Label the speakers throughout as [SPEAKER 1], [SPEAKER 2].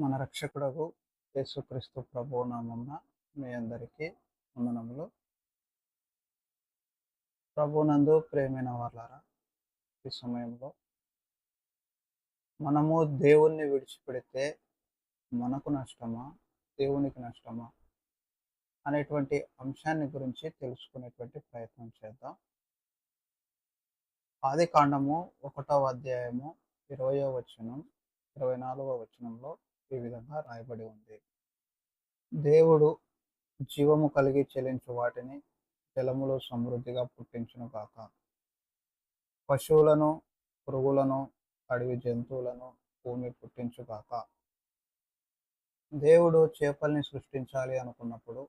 [SPEAKER 1] మన రక్షకుడకు యేసుక్రీస్తు ప్రభు నామమున మీ అందరికీ వందనములు. ప్రభునందు ప్రేమైన వాళ్ళారా ఈ సమయంలో మనము దేవుణ్ణి విడిచిపెడితే మనకు నష్టమా దేవునికి నష్టమా అనేటువంటి అంశాన్ని గురించి తెలుసుకునేటువంటి ప్రయత్నం చేద్దాం. ఆది కాండము ఒకటవ అధ్యాయము ఇరవయో వచనం ఇరవై నాలుగవ వచనంలో ఈ విధంగా రాయబడి ఉంది. దేవుడు జీవము కలిగి చెలించు వాటిని జలములో సమృద్ధిగా పుట్టించును కాక పశువులను పురుగులను అడవి జంతువులను భూమి పుట్టించుగాక దేవుడు చేపల్ని సృష్టించాలి అనుకున్నప్పుడు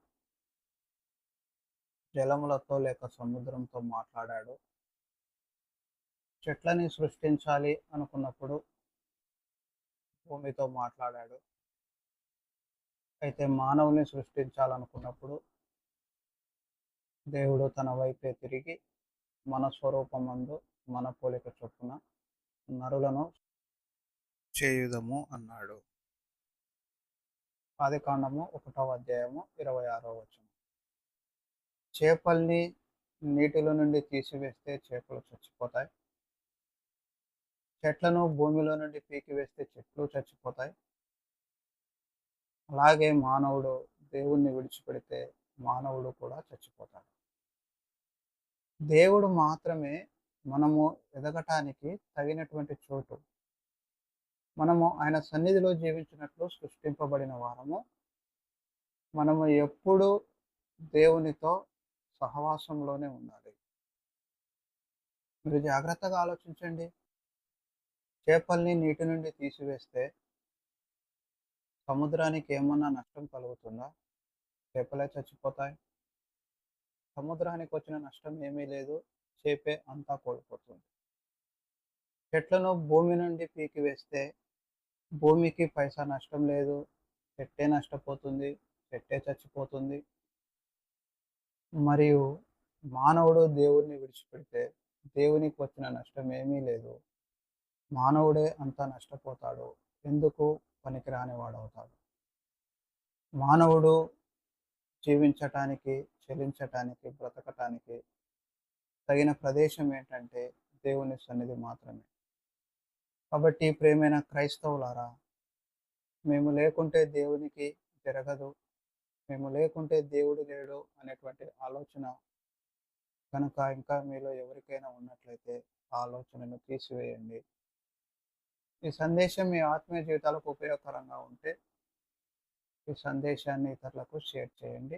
[SPEAKER 1] జలములతో లేక సముద్రంతో మాట్లాడాడు. చెట్లని సృష్టించాలి అనుకున్నప్పుడు భూమితో మాట్లాడాడు. అయితే మానవుని సృష్టించాలనుకున్నప్పుడు దేవుడు తన వైపే తిరిగి మన స్వరూపమందు మన పోలిక చొప్పున నరులను చేయుదము అన్నాడు. ఆది కాండము ఒకటవ అధ్యాయము ఇరవై ఆరో వచనం. చేపల్ని నీటిలో నుండి తీసివేస్తే చేపలు చచ్చిపోతాయి. చెట్లను భూమిలో నుండి పీకి వేస్తే చెట్లు చచ్చిపోతాయి. అలాగే మానవుడు దేవుణ్ణి విడిచిపెడితే మానవుడు కూడా చచ్చిపోతాడు. దేవుడు మాత్రమే మనము ఎదగటానికి తగినటువంటి చోటు. మనము ఆయన సన్నిధిలో జీవించినట్లు సృష్టింపబడిన వారము. మనము ఎప్పుడు దేవునితో సహవాసంలోనే ఉండాలి. మీరు జాగ్రత్తగా ఆలోచించండి. చేపల్ని నీటి నుండి తీసివేస్తే సముద్రానికి ఏమన్నా నష్టం కలుగుతుందా? చేపలే చచ్చిపోతాయి. సముద్రానికి వచ్చిన నష్టం ఏమీ లేదు. చేపే అంతా కోల్పోతుంది. చెట్లను భూమి నుండి పీకి వేస్తే భూమికి పైసా నష్టం లేదు. చెట్టే నష్టపోతుంది. చెట్టే చచ్చిపోతుంది. మరియు మానవుడు దేవుడిని విడిచిపెడితే దేవునికి వచ్చిన నష్టం ఏమీ లేదు. మానవుడే అంతా నష్టపోతాడు ఎందుకు పనికిరాని వాడవుతాడు మానవుడు జీవించటానికి చెలించటానికి బ్రతకటానికి తగిన ప్రదేశం ఏంటంటే దేవుని సన్నిధి మాత్రమే. కాబట్టి ప్రేమైన క్రైస్తవులారా మేము లేకుంటే దేవునికి జరగదు మేము లేకుంటే దేవుడు లేడు అనేటువంటి ఆలోచన కనుక ఇంకా మీలో ఎవరికైనా ఉన్నట్లయితే ఆలోచనను తీసివేయండి. ఈ సందేశం మీ ఆత్మీయ జీవితాలకు ఉపయోగకరంగా ఉంటే ఈ సందేశాన్ని ఇతరులకు షేర్ చేయండి.